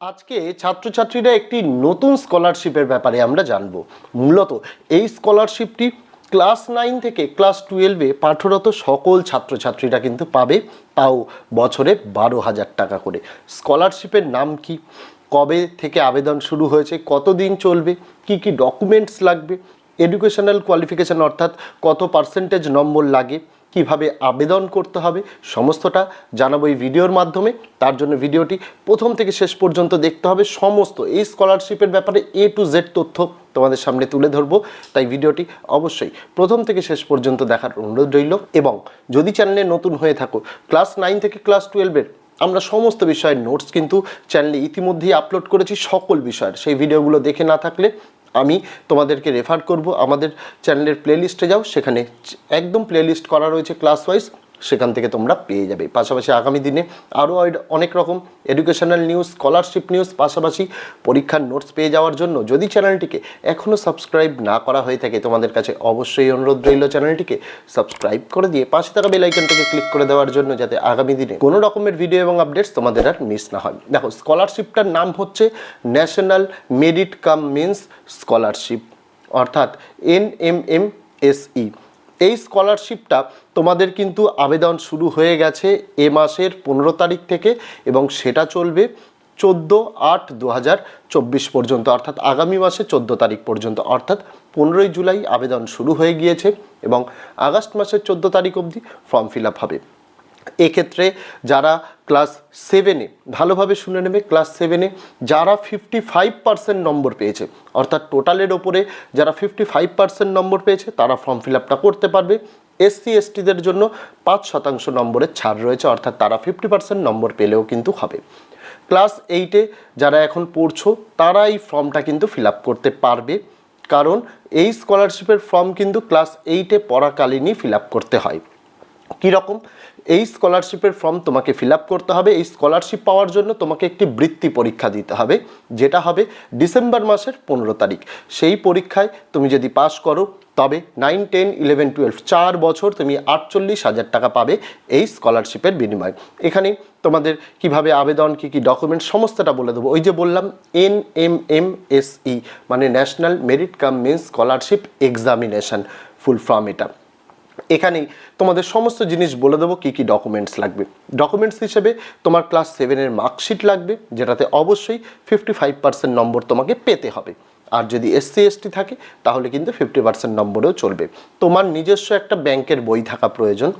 আজকে ছাত্রছাত্রীরা একটি নতুন স্কলারশিপের ব্যাপারে আমরা জানব। মূলত এই স্কলারশিপটি ক্লাস নাইন থেকে ক্লাস টুয়েলভে পাঠরত সকল ছাত্রছাত্রীরা কিন্তু পাবে, তাও বছরে বারো হাজার টাকা করে। স্কলারশিপের নাম কি? কবে থেকে আবেদন শুরু হয়েছে? কতদিন চলবে? কি কি ডকুমেন্টস লাগবে? এডুকেশনাল কোয়ালিফিকেশন অর্থাৎ কত পার্সেন্টেজ নম্বর লাগে? কীভাবে আবেদন করতে হবে, সমস্তটা জানাব এই ভিডিওর মাধ্যমে। তার জন্য ভিডিওটি প্রথম থেকে শেষ পর্যন্ত দেখতে হবে। সমস্ত এই স্কলারশিপের ব্যাপারে এ টু জেড তথ্য তোমাদের সামনে তুলে ধরবো। তাই ভিডিওটি অবশ্যই প্রথম থেকে শেষ পর্যন্ত দেখার অনুরোধ রইল এবং যদি চ্যানেলে নতুন হয়ে থাকো, ক্লাস নাইন থেকে ক্লাস টুয়েলভের আমরা সমস্ত বিষয়ের নোটস কিন্তু চ্যানেলে ইতিমধ্যেই আপলোড করেছি সকল বিষয়ের। সেই ভিডিওগুলো দেখে না থাকলে আমি তোমাদেরকে রেফার করব আমাদের চ্যানেলের প্লেলিস্টে যাও, সেখানে একদম প্লেলিস্ট করা রয়েছে ক্লাস ওয়াইজ সেখান থেকে তোমরা পেয়ে যাবে। পাশাপাশি আগামী দিনে আরও অনেক রকম এডুকেশনাল নিউজ স্কলারশিপ নিউজ পাশাপাশি পরীক্ষার নোটস পেয়ে যাওয়ার জন্য যদি চ্যানেলটিকে এখনও সাবস্ক্রাইব না করা হয়ে থাকে, তোমাদের কাছে অবশ্যই অনুরোধ রইল চ্যানেলটিকে সাবস্ক্রাইব করে দিয়ে পাশে থাকা বেল আইকনটিকে ক্লিক করে দেওয়ার জন্য যাতে আগামী দিনে কোনো রকমের ভিডিও এবং আপডেটস তোমাদের আর মিস না হয়। দেখো স্কলারশিপটার নাম হচ্ছে National Merit cum Means Scholarship অর্থাৎ N M M S E এই স্কলারশিপটা তোমাদের কিন্তু আবেদন শুরু হয়ে গেছে এ মাসের পনেরো তারিখ থেকে এবং সেটা চলবে চোদ্দ আট দু চব্বিশ পর্যন্ত, অর্থাৎ আগামী মাসে চোদ্দ তারিখ পর্যন্ত, অর্থাৎ পনেরোই জুলাই আবেদন শুরু হয়ে গিয়েছে এবং আগস্ট মাসের চোদ্দ তারিখ অবধি ফর্ম ফিল হবে। এক্ষেত্রে যারা ক্লাস সেভেনে ভালোভাবে শুনে নেবে ক্লাস সেভেনে যারা ফিফটি ফাইভ পার্সেন্ট নম্বর পেয়েছে, অর্থাৎ টোটালের ওপরে যারা ফিফটি ফাইভ পার্সেন্ট নম্বর পেয়েছে, তারা ফর্ম ফিল আপটা করতে পারবে। এসসি এসটিদের জন্য পাঁচ শতাংশ নম্বরের ছাড় রয়েছে, অর্থাৎ তারা ফিফটি পার্সেন্ট নম্বর পেলেও কিন্তু হবে। ক্লাস এইটে যারা এখন পড়ছো তারা এই ফর্মটা কিন্তু ফিল করতে পারবে, কারণ এই স্কলারশিপের ফর্ম কিন্তু ক্লাস এইটে পড়াকালীনই ফিল করতে হয়। কীরকম এই স্কলারশিপের ফর্ম তোমাকে ফিল করতে হবে। এই স্কলারশিপ পাওয়ার জন্য তোমাকে একটি বৃত্তি পরীক্ষা দিতে হবে, যেটা হবে ডিসেম্বর মাসের পনেরো তারিখ। সেই পরীক্ষায় তুমি যদি পাস করো, তবে নাইন টেন ইলেভেন টুয়েলভ চার বছর তুমি আটচল্লিশ হাজার টাকা পাবে এই স্কলারশিপের বিনিময়ে। এখানে তোমাদের কীভাবে আবেদন, কী কী ডকুমেন্ট সমস্তটা বলে দেবো। ওই যে বললাম N M M S E মানে National Merit cum Means Scholarship examination full form এটা। এখানেই তোমাদের সমস্ত জিনিস বলে দেবো কী কী ডকুমেন্টস লাগবে। ডকুমেন্টস হিসেবে তোমার ক্লাস সেভেনের মার্কশিট লাগবে, যেটাতে অবশ্যই ফিফটি ফাইভ পার্সেন্ট নম্বর তোমাকে পেতে হবে। আর যদি এসসি এসটি থাকে, তাহলে কিন্তু ফিফটি পার্সেন্ট নম্বরেও চলবে। তোমার নিজস্ব একটা ব্যাংকের বই থাকা প্রয়োজন।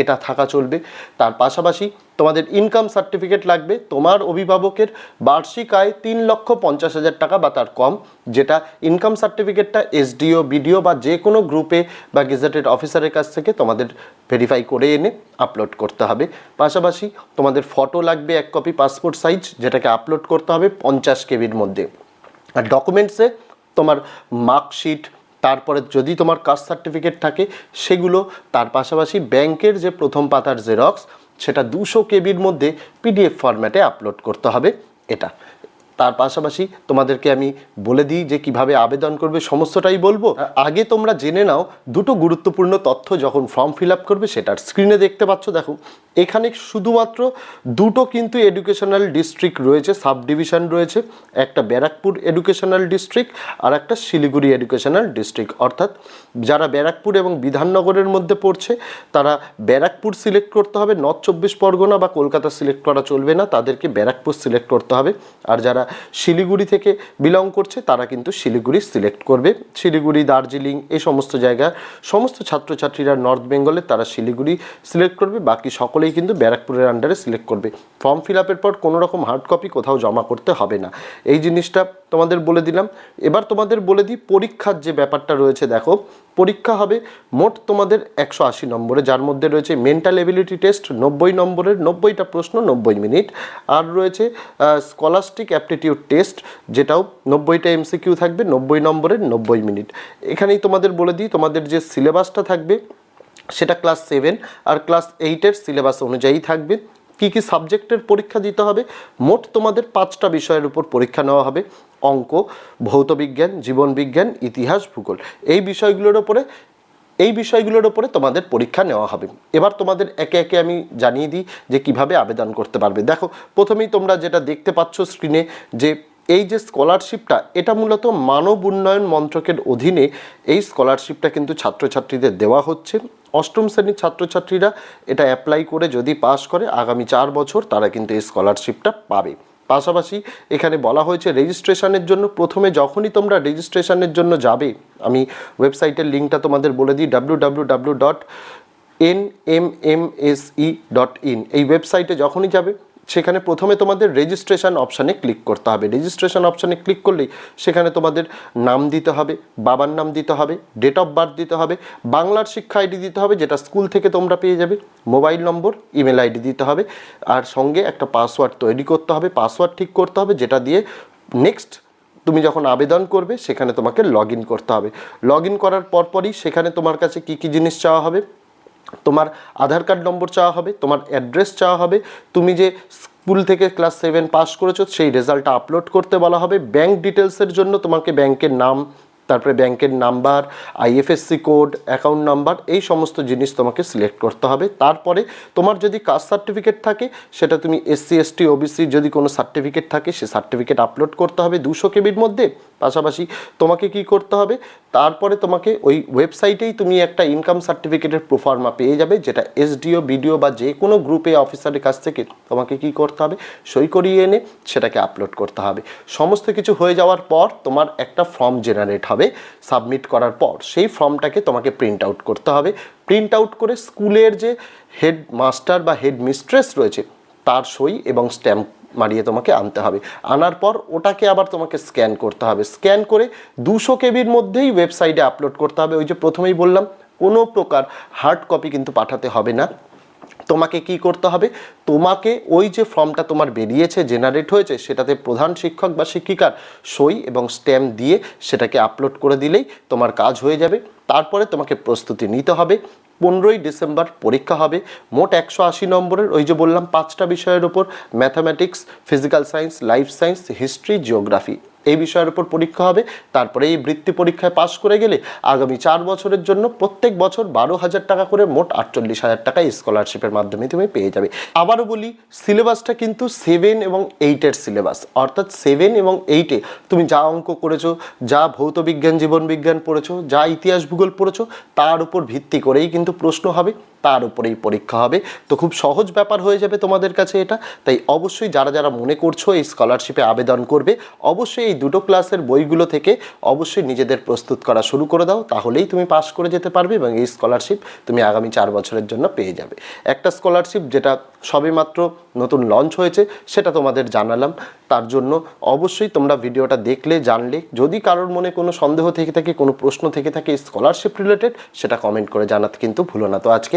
এটা থাকা চলবে। তার পাশাপাশি তোমাদের ইনকাম সার্টিফিকেট লাগবে। তোমার অভিভাবকের বার্ষিক আয় তিন লক্ষ পঞ্চাশ হাজার টাকা বা তার কম, যেটা ইনকাম সার্টিফিকেটটা এসডিও বিডিও বা যে কোনো গ্রুপে বা গেজেটেড অফিসারের কাছ থেকে তোমাদের ভেরিফাই করে এনে আপলোড করতে হবে। পাশাপাশি তোমাদের ফটো লাগবে এক কপি পাসপোর্ট সাইজ যেটাকে আপলোড করতে হবে পঞ্চাশ কেবির মধ্যে। আর ডকুমেন্টসে তোমার মার্কশিট তারপরে যদি তোমার কাস্ট সার্টিফিকেট থাকে, সেগুলো তার পাশাপাশি ব্যাংকের যে প্রথম পাতার জেরক্স, সেটা দুশো কেবির মধ্যে পিডিএফ ফরম্যাটে আপলোড করতে হবে। এটা। তার পাশাপাশি তোমাদেরকে আমি বলে দিই যে কীভাবে আবেদন করবে, সমস্তটাই বলব। আগে তোমরা জেনে নাও দুটো গুরুত্বপূর্ণ তথ্য যখন ফর্ম ফিল আপ করবে সেটার স্ক্রিনে দেখতে পাচ্ছ। দেখো, এখানে শুধুমাত্র দুটো কিন্তু এডুকেশনাল ডিস্ট্রিক্ট রয়েছে সাব ডিভিশন রয়েছে। একটা ব্যারাকপুর এডুকেশনাল ডিস্ট্রিক্ট আর একটা শিলিগুড়ি এডুকেশনাল ডিস্ট্রিক্ট অর্থাৎ যারা ব্যারাকপুর এবং বিধাননগরের মধ্যে পড়ছে, তারা ব্যারাকপুর সিলেক্ট করতে হবে। নর্থ চব্বিশ পরগনা বা কলকাতা সিলেক্ট করা চলবে না, তাদেরকে ব্যারাকপুর সিলেক্ট করতে হবে। আর যারা শিলিগুড়ি থেকে বিলং করছে, তারা কিন্তু শিলিগুড়ি সিলেক্ট করবে। শিলিগুড়ি, দার্জিলিং, এই সমস্ত জায়গা সমস্ত ছাত্রছাত্রীরা নর্থ বেঙ্গলে তারা শিলিগুড়ি সিলেক্ট করবে, বাকি সকলেই কিন্তু ব্যারাকপুরের আন্ডারে সিলেক্ট করবে। ফর্ম ফিল আপের পর কোনো রকম হার্ড কপি কোথাও জমা করতে হবে না। এই জিনিসটা তোমাদের বলে দিলাম। এবার তোমাদের বলে দিই, পরীক্ষার যে ব্যাপারটা রয়েছে, দেখো পরীক্ষা হবে মোট তোমাদের একশো আশি নম্বরে, যার মধ্যে রয়েছে মেন্টাল এবিলিটি টেস্ট নব্বই নম্বরের নব্বইটা প্রশ্ন, নব্বই মিনিট আর রয়েছে স্কলাস্টিক অ্যাপটিটিউড টেস্ট যেটাও নব্বইটা এমসিকিউ থাকবে, নব্বই নম্বরের নব্বই মিনিট এখানেই তোমাদের বলে দিই, তোমাদের যে সিলেবাসটা থাকবে, সেটা ক্লাস সেভেন আর ক্লাস এইটের সিলেবাস অনুযায়ী থাকবে। কী কি সাবজেক্টের পরীক্ষা দিতে হবে? মোট তোমাদের পাঁচটা বিষয়ের উপর পরীক্ষা নেওয়া হবে। অঙ্ক, ভৌতবিজ্ঞান, জীবনবিজ্ঞান, ইতিহাস, ভূগোল। এই বিষয়গুলোর ওপরে, এই বিষয়গুলোর ওপরে তোমাদের পরীক্ষা নেওয়া হবে। এবার তোমাদের একে একে আমি জানিয়ে দিই যে কীভাবে আবেদন করতে পারবে। দেখো, প্রথমেই তোমরা যেটা দেখতে পাচ্ছ স্ক্রিনে যে এই যে স্কলারশিপটা এটা মূলত মানব উন্নয়ন মন্ত্রকের অধীনে এই স্কলারশিপটা কিন্তু ছাত্রছাত্রীদের দেওয়া হচ্ছে। অষ্টম শ্রেণির ছাত্রছাত্রীরা এটা অ্যাপ্লাই করে যদি পাস করে, আগামী চার বছর তারা কিন্তু এই স্কলারশিপটা পাবে। পাশাপাশি এখানে বলা হয়েছে রেজিস্ট্রেশনের জন্য, প্রথমে যখনই তোমরা রেজিস্ট্রেশনের জন্য যাবে, আমি ওয়েবসাইটের লিঙ্কটা তোমাদের বলে দিই W dot N M M S E dot in এই ওয়েবসাইটে যখনই যাবে সেখানে প্রথমে তোমাদের রেজিস্ট্রেশন অপশানে ক্লিক করতে হবে। রেজিস্ট্রেশন অপশানে ক্লিক করলেই সেখানে তোমাদের নাম দিতে হবে, বাবার নাম দিতে হবে ডেট অফ বার্থ দিতে হবে, বাংলার শিক্ষা আইডি দিতে হবে, যেটা স্কুল থেকে তোমরা পেয়ে যাবে মোবাইল নম্বর ইমেল আইডি দিতে হবে, আর সঙ্গে একটা পাসওয়ার্ড তৈরি করতে হবে পাসওয়ার্ড ঠিক করতে হবে, যেটা দিয়ে নেক্সট তুমি যখন আবেদন করবে, সেখানে তোমাকে লগ করতে হবে। লগ করার পরপরই সেখানে তোমার কাছে কী কী জিনিস চাওয়া হবে? তোমার আধার কার্ড নম্বর চাওয়া হবে, তোমার অ্যাড্রেস চাওয়া হবে, তুমি যে স্কুল থেকে ক্লাস সেভেন পাস করেছ, সেই রেজাল্টটা আপলোড করতে বলা হবে। ব্যাংক ডিটেলসের জন্য তোমাকে ব্যাংকের নাম, তারপরে ব্যাংকের number, IFSC code, account number, এই সমস্ত জিনিস তোমাকে সিলেক্ট করতে হবে। তারপরে তোমার যদি কাস্ট সার্টিফিকেট থাকে, সেটা তুমি এসসি, এসটি, ওবিসি, যদি কোনো সার্টিফিকেট থাকে, সে সার্টিফিকেট আপলোড করতে হবে। দুশো কেবির মধ্যে পাশাপাশি তোমাকে কি করতে হবে? তারপরে তোমাকে ওই ওয়েবসাইটেই তুমি একটা ইনকাম সার্টিফিকেটের প্রোফার্মা পেয়ে যাবে, যেটা এসডিও বিডিও বা যে কোনো গ্রুপে অফিসারের কাছ থেকে তোমাকে কি করতে হবে? সই করিয়ে এনে সেটাকে আপলোড করতে হবে। সমস্ত কিছু হয়ে যাওয়ার পর তোমার একটা ফর্ম জেনারেট হবে সাবমিট করার পর। সেই ফর্মটাকে তোমাকে প্রিন্ট আউট করতে হবে। প্রিন্ট আউট করে স্কুলের যে হেড মাস্টার বা হেড মিস্ট্রেস রয়েছে, তার সই এবং স্ট্যাম্প মারিয়ে তোমাকে আনতে হবে। আনার পর ওটাকে আবার তোমাকে স্ক্যান করতে হবে। স্ক্যান করে দুশো কেবির মধ্যেই ওয়েবসাইটে আপলোড করতে হবে। ওই যে প্রথমেই বললাম, কোনো প্রকার হার্ড কপি কিন্তু পাঠাতে হবে না। তোমাকে কি করতে হবে? তোমাকে ওই যে ফর্মটা তোমার বেরিয়েছে জেনারেট হয়েছে, সেটাতে প্রধান শিক্ষক বা শিক্ষিকার সই এবং স্ট্যাম্প দিয়ে সেটাকে আপলোড করে দিলেই তোমার কাজ হয়ে যাবে। তারপরে তোমাকে প্রস্তুতি নিতে হবে। পনেরোই ডিসেম্বর পরীক্ষা হবে। মোট একশো আশি নম্বরের ওই যে বললাম, পাঁচটা বিষয়ের ওপর mathematics, physical science, life science, history, geography. এই বিষয়ের উপর পরীক্ষা হবে। তারপরে এই বৃত্তি পরীক্ষায় পাশ করে গেলে আগামী চার বছরের জন্য প্রত্যেক বছর বারো হাজার টাকা করে মোট আটচল্লিশ হাজার টাকা স্কলারশিপের মাধ্যমে তুমি পেয়ে যাবে। আবারও বলি সিলেবাসটা কিন্তু সেভেন এবং এইটের সিলেবাস অর্থাৎ সেভেন এবং এইটে তুমি যা অঙ্ক করেছ, যা ভৌত বিজ্ঞান, জীবন বিজ্ঞান পড়েছো, যা ইতিহাস ভূগোল পড়েছো, তার উপর ভিত্তি করেই কিন্তু প্রশ্ন হবে। তার উপরেই পরীক্ষা হবে। তো খুব সহজ ব্যাপার হয়ে যাবে তোমাদের কাছে এটা। তাই অবশ্যই যারা যারা মনে করছ এই স্কলারশিপে আবেদন করবে, অবশ্যই এই দুটো ক্লাসের বইগুলো থেকে অবশ্যই নিজেদের প্রস্তুত করা শুরু করে দাও। তাহলেই তুমি পাস করে যেতে পারবে এবং এই স্কলারশিপ তুমি আগামী চার বছরের জন্য পেয়ে যাবে। একটা স্কলারশিপ যেটা সবেমাত্র নতুন লঞ্চ হয়েছে, সেটা তোমাদের জানালাম। তার জন্য অবশ্যই তোমরা ভিডিওটা দেখলে, জানলে। যদি কারোর মনে কোনো সন্দেহ থেকে থাকে, কোনো প্রশ্ন থেকে থাকে স্কলারশিপ রিলেটেড সেটা কমেন্ট করে জানাতে কিন্তু ভুলো না। তো আজকে